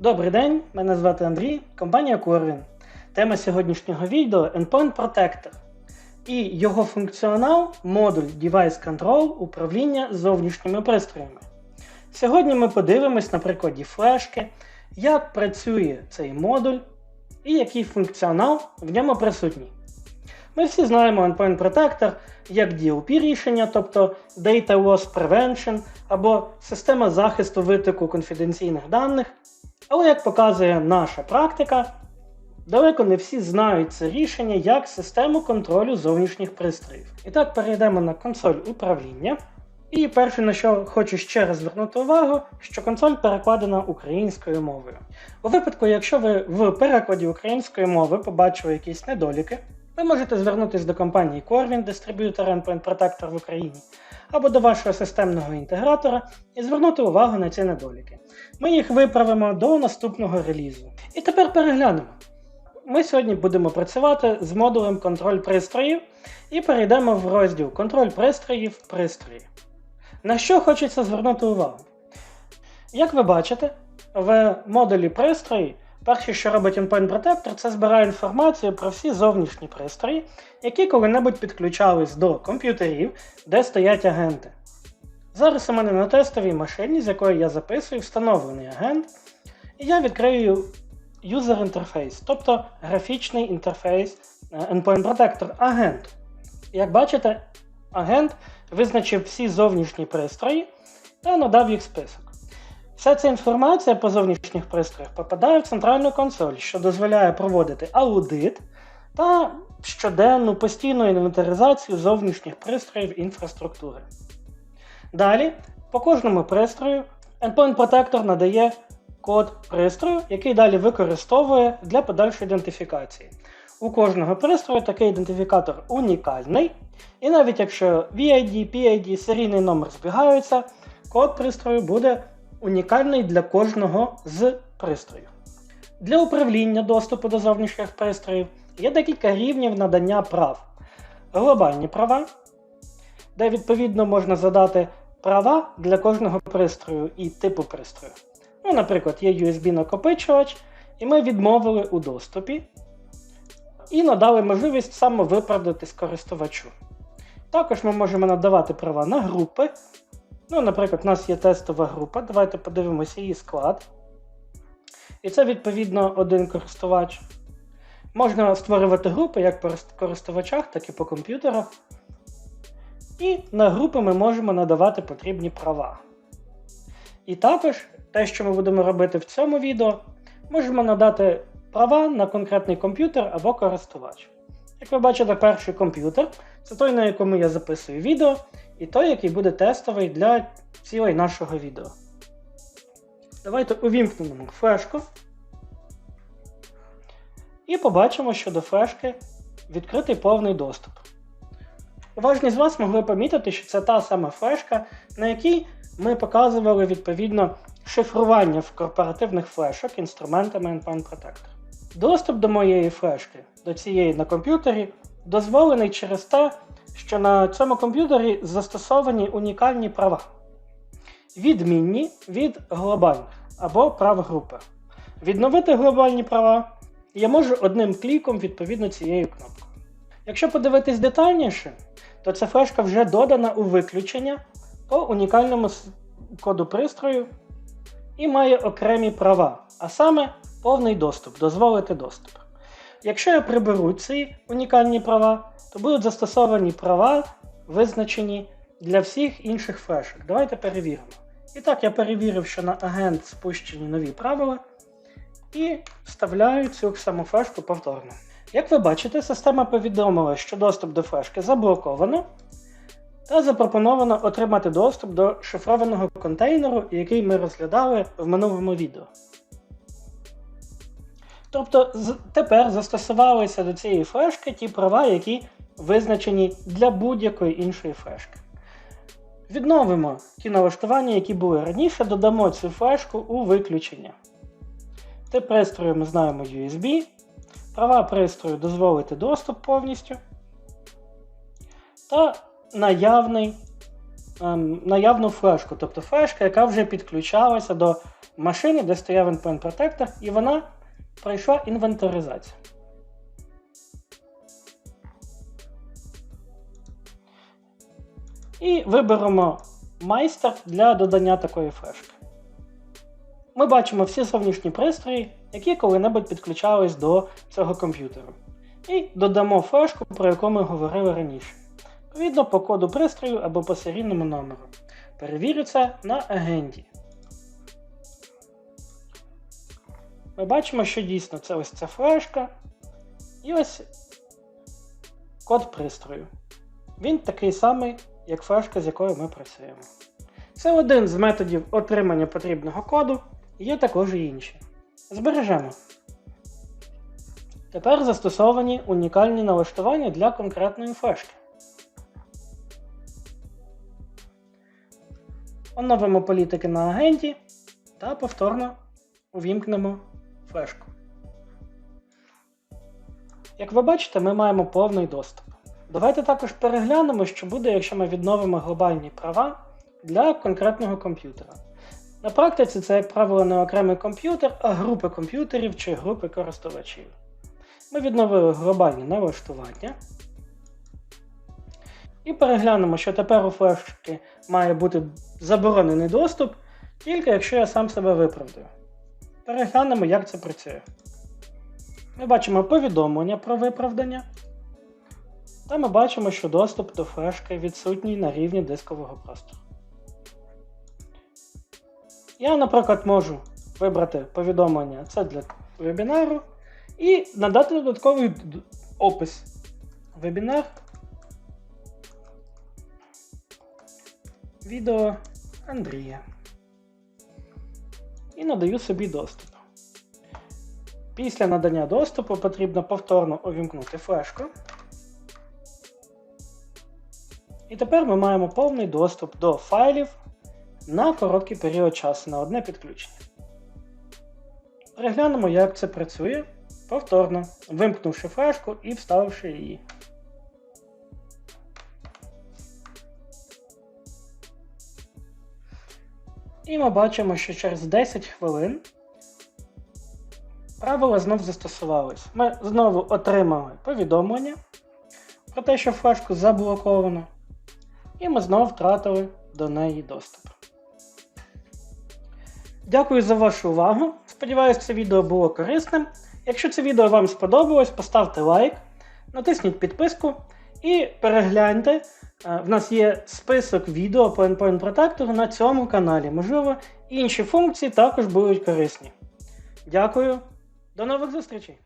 Добрий день, мене звати Андрій, компанія Corvin. Тема сьогоднішнього відео Endpoint Protector і його функціонал модуль Device Control управління зовнішніми пристроями. Сьогодні ми подивимось на прикладі флешки, як працює цей модуль і який функціонал в ньому присутній. Ми всі знаємо Endpoint Protector як DLP рішення, тобто Data Loss Prevention або система захисту витоку конфіденційних даних. Але як показує наша практика, далеко не всі знають це рішення як систему контролю зовнішніх пристроїв. І так перейдемо на консоль управління. І перше, на що хочу ще раз звернути увагу, що консоль перекладена українською мовою. У випадку, якщо ви в перекладі української мови побачили якісь недоліки, ви можете звернутися до компанії Corvin, дистриб'ютора Endpoint Protector в Україні, або до вашого системного інтегратора і звернути увагу на ці недоліки. Ми їх виправимо до наступного релізу. І тепер переглянемо. Ми сьогодні будемо працювати з модулем контроль пристроїв і перейдемо в розділ Контроль пристроїв пристрої. На що хочеться звернути увагу? Як ви бачите, в модулі пристрої перше, що робить Endpoint Protector, це збирає інформацію про всі зовнішні пристрої, які коли-небудь підключались до комп'ютерів, де стоять агенти. Зараз у мене на тестовій машині, з якої я записую, встановлений агент, і я відкрию User Interface, тобто графічний інтерфейс е, Endpoint Protector агенту. Як бачите, агент визначив всі зовнішні пристрої та надав їх список. Вся ця інформація по зовнішніх пристроях попадає в центральну консоль, що дозволяє проводити аудит та щоденну постійну інвентаризацію зовнішніх пристроїв інфраструктури. Далі, по кожному пристрою Endpoint Protector надає код пристрою, який далі використовує для подальшої ідентифікації. У кожного пристрою такий ідентифікатор унікальний, і навіть якщо VID, PID, серійний номер збігаються, код пристрою буде унікальний для кожного з пристроїв. Для управління доступу до зовнішніх пристроїв є декілька рівнів надання прав. Глобальні права, де відповідно можна задати права для кожного пристрою і типу пристрою. Ну, Наприклад, є USB-накопичувач, і ми відмовили у доступі і надали можливість самовиправдатись користувачу. Також ми можемо надавати права на групи. Ну, Наприклад, у нас є тестова група. Давайте подивимося її склад. І це, відповідно, один користувач. Можна створювати групи як по користувачах, так і по комп'ютерах. І на групи ми можемо надавати потрібні права. І також те, що ми будемо робити в цьому відео, можемо надати права на конкретний комп'ютер або користувач. Як ви бачите, перший комп'ютер це той, на якому я записую відео, і той, який буде тестовий для цілей нашого відео. Давайте увімкнемо флешку. І побачимо, що до флешки відкритий повний доступ. Уважні з вас могли помітити, що це та сама флешка, на якій ми показували відповідно шифрування в корпоративних флешок інструментами Endpoint Protector. Доступ до моєї флешки, до цієї на комп'ютері, дозволений через те, що на цьому комп'ютері застосовані унікальні права, відмінні від глобальних або прав групи. Відновити глобальні права я можу одним кліком відповідно цією кнопкою. Якщо подивитись детальніше, то ця флешка вже додана у виключення по унікальному коду пристрою і має окремі права, а саме повний доступ, дозволити доступ. Якщо я приберу ці унікальні права, то будуть застосовані права, визначені для всіх інших флешок. Давайте перевіримо. І так, я перевірив, що на агент спущені нові правила, і вставляю цю саму флешку повторно. Як ви бачите, система повідомила, що доступ до флешки заблоковано, та запропоновано отримати доступ до шифрованого контейнеру, який ми розглядали в минулому відео. Тобто тепер застосувалися до цієї флешки ті права, які визначені для будь-якої іншої флешки. Відновимо ті налаштування, які були раніше, додамо цю флешку у виключення. Тип пристрою ми знаємо USB. Права пристрою дозволити доступ повністю. Та наявний ем, наявну флешку, тобто флешка, яка вже підключалася до машини, де стояв Endpoint Protector, і вона пройшла інвентаризацію. І виберемо майстер для додання такої флешки. Ми бачимо всі зовнішні пристрої, які коли-небудь підключались до цього комп'ютеру. І додамо флешку, про яку ми говорили раніше. Відповідно по коду пристрою або по серійному номеру. Перевірю це на агенті. Ми бачимо, що дійсно це ось ця флешка. І ось код пристрою. Він такий самий, як флешка, з якою ми працюємо. Це один з методів отримання потрібного коду, є також і інші. Збережемо. Тепер застосовані унікальні налаштування для конкретної флешки. Оновимо політики на агенті та повторно увімкнемо флешку. Як ви бачите, ми маємо повний доступ. Давайте також переглянемо, що буде, якщо ми відновимо глобальні права для конкретного комп'ютера. На практиці це, як правило, не окремий комп'ютер, а групи комп'ютерів чи групи користувачів. Ми відновили глобальні налаштування. І переглянемо, що тепер у флешки має бути заборонений доступ, тільки якщо я сам себе виправдаю. Переглянемо, як це працює. Ми бачимо повідомлення про виправдання. Та ми бачимо, що доступ до флешки відсутній на рівні дискового простору. Я, наприклад, можу вибрати повідомлення це для вебінару і надати додатковий опис. Вебінар. Відео Андрія. І надаю собі доступ. Після надання доступу потрібно повторно увімкнути флешку. І тепер ми маємо повний доступ до файлів на короткий період часу на одне підключення. Переглянемо, як це працює повторно, вимкнувши флешку і вставивши її. І ми бачимо, що через 10 хвилин правила знов застосувались. Ми знову отримали повідомлення про те, що флешку заблоковано, і ми знову втратили до неї доступ. Дякую за вашу увагу. Сподіваюсь, це відео було корисним. Якщо це відео вам сподобалось, поставте лайк, натисніть підписку і перегляньте. Е, В нас є список відео по Endpoint Protector на цьому каналі. Можливо, інші функції також будуть корисні. Дякую, до нових зустрічей!